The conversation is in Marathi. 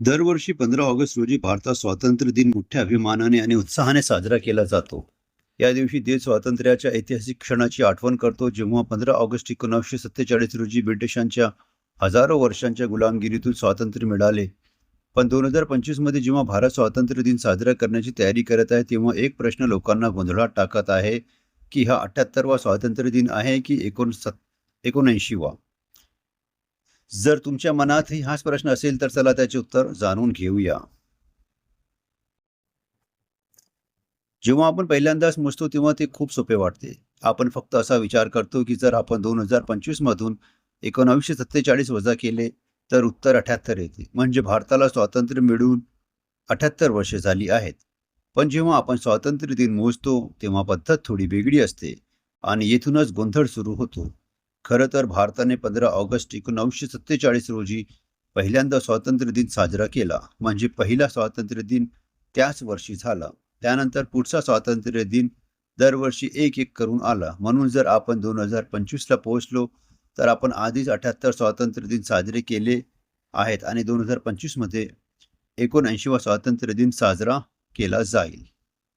दरवर्षी पंधरा ऑगस्ट रोजी भारतात स्वातंत्र्य दिन मोठ्या अभिमानाने आणि उत्साहाने साजरा केला जातो. या दिवशी देश स्वातंत्र्याच्या ऐतिहासिक क्षणाची आठवण करतो जेव्हा पंधरा ऑगस्ट एकोणीसशे सत्तेचाळीस रोजी ब्रिटिशांच्या हजारो वर्षांच्या गुलामगिरीतून स्वातंत्र्य मिळाले. पण दोन हजार पंचवीसमध्ये जेव्हा भारत स्वातंत्र्य दिन साजरा करण्याची तयारी करत आहे तेव्हा एक प्रश्न लोकांना गोंधळात टाकत आहे की हा अठ्याहत्तरवा स्वातंत्र्य दिन आहे की एकोणसत् एकोणऐंशीवा? जर तुमच्या मनातही हाच प्रश्न असेल तर चला त्याचे उत्तर जाणून घेऊया. जेव्हा आपण पहिल्यांदाच मोजतो तेव्हा ते खूप सोपे वाटते. आपण फक्त असा विचार करतो की जर आपण दोन हजार पंचवीस मधून एकोणावीसशे सत्तेचाळीस वजा केले तर उत्तर अठ्याहत्तर येते. म्हणजे भारताला स्वातंत्र्य मिळून अठ्याहत्तर वर्षे झाली आहेत. पण जेव्हा आपण स्वातंत्र्य दिन मोजतो तेव्हा पद्धत थोडी वेगळी असते आणि येथूनच गोंधळ सुरू होतो. खरं तर भारताने पंधरा ऑगस्ट एकोणावीसशे सत्तेचाळीस रोजी पहिल्यांदा स्वातंत्र्य दिन साजरा केला. म्हणजे पहिला स्वातंत्र्य दिन त्याच वर्षी झाला. त्यानंतर पुढचा स्वातंत्र्य दिन दरवर्षी एक एक करून आला. म्हणून जर आपण दोन हजार पंचवीसला पोहोचलो तर आपण आधीच अठ्याहत्तर स्वातंत्र्य दिन साजरे केले आहेत आणि दोन हजार पंचवीसमध्ये एकोणऐंशीवा स्वातंत्र्य दिन साजरा केला जाईल.